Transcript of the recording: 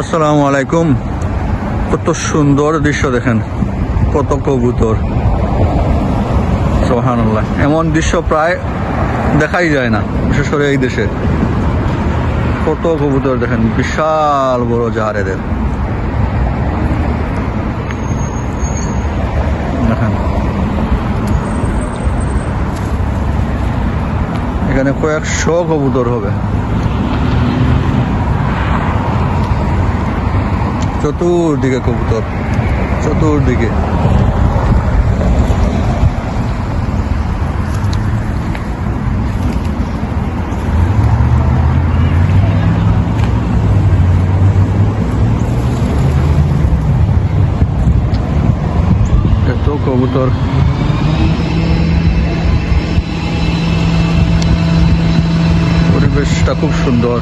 আসসালামু আলাইকুম। কত সুন্দর দৃশ্য দেখেন, কত কবুতর। সোহানুল্লাহ এমন দৃশ্য প্রায় দেখাই যায় না, বিশেষ করে এই দেশে। কত কবুতর দেখেন, বিশাল বড় জাহার এদের। এখানে কয়েকশো কবুতর হবে। চতুর্দিকে কবুতর চতুর্দিকে। কবুতর। পরিবেশটা খুব সুন্দর।